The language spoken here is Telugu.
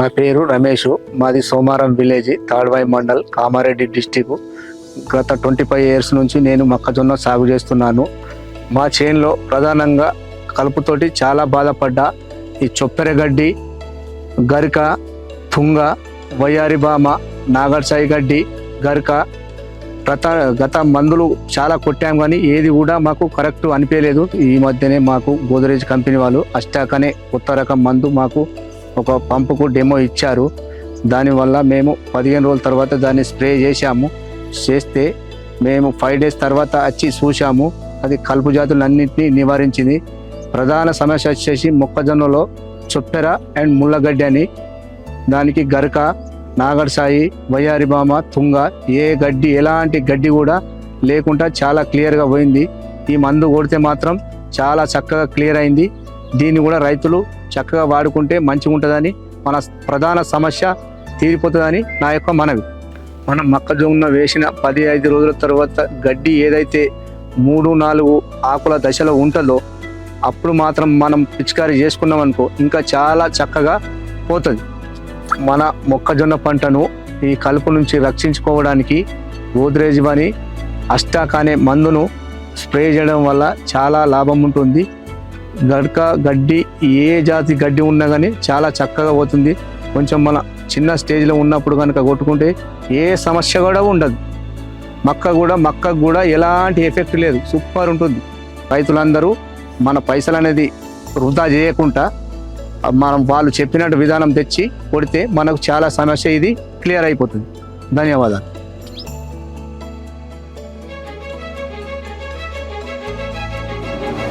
నా పేరు రమేష్. మాది సోమారం విలేజ్ తాడ్వాయి మండల్ కామారెడ్డి డిస్టిక్. గత ట్వంటీ ఫైవ్ ఇయర్స్ నుంచి నేను మొక్కజొన్న సాగు చేస్తున్నాను. మా చేనులో ప్రధానంగా కలుపుతోటి చాలా బాధపడ్డా ఈ చొప్పెరగడ్డి గరిక తుంగ వయ్యారిబామ నాగర్సాయి గడ్డి గరిక గత గత మందులు చాలా కొట్టాం కానీ ఏది కూడా మాకు కరెక్ట్ అనిపించలేదు. ఈ మధ్యనే మాకు గోదరేజ్ కంపెనీ వాళ్ళు అష్టాకనే కొత్త రకం మందు మాకు ఒక పంపుకు డెమో ఇచ్చారు. దానివల్ల మేము పదిహేను రోజుల తర్వాత దాన్ని స్ప్రే చేశాము. చేస్తే మేము ఫైవ్ డేస్ తర్వాత వచ్చి చూశాము. అది కలుపు జాతులన్నింటినీ నివారించింది. ప్రధాన సమస్య వచ్చేసి మొక్కజొన్నలో చొప్పెర అండ్ ముళ్ళగడ్డి అని. దానికి గరక నాగర్సాయి వయ్యారిబామ తుంగ ఏ గడ్డి ఎలాంటి గడ్డి కూడా లేకుండా చాలా క్లియర్గా పోయింది. ఈ మందు కొడితే మాత్రం చాలా చక్కగా క్లియర్ అయింది. దీన్ని కూడా రైతులు చక్కగా వాడుకుంటే మంచిగా ఉంటుందని మన ప్రధాన సమస్య తీరిపోతుందని నా యొక్క మనవి. మనం మొక్కజొన్న వేసిన పది ఐదు రోజుల తర్వాత గడ్డి ఏదైతే మూడు నాలుగు ఆకుల దశలో ఉంటుందో అప్పుడు మాత్రం మనం పిచికారీ చేసుకున్నాం అనుకో ఇంకా చాలా చక్కగా పోతుంది. మన మొక్కజొన్న పంటను ఈ కలుపు నుంచి రక్షించుకోవడానికి గోద్రేజ్ అని అష్టాక్ అనే మందును స్ప్రే చేయడం వల్ల చాలా లాభం ఉంటుంది. గడక గడ్డి ఏ జాతి గడ్డి ఉన్నా కానీ చాలా చక్కగా పోతుంది. కొంచెం మన చిన్న స్టేజ్లో ఉన్నప్పుడు కనుక కొట్టుకుంటే ఏ సమస్య కూడా ఉండదు. మక్క కూడా మక్కకు కూడా ఎలాంటి ఎఫెక్ట్ లేదు. సూపర్ ఉంటుంది. రైతులందరూ మన పైసలు అనేది వృధా చేయకుండా మనం వాళ్ళు చెప్పినట్టు విధానం తెచ్చి కొడితే మనకు చాలా సమస్య ఇది క్లియర్ అయిపోతుంది. ధన్యవాదాలు.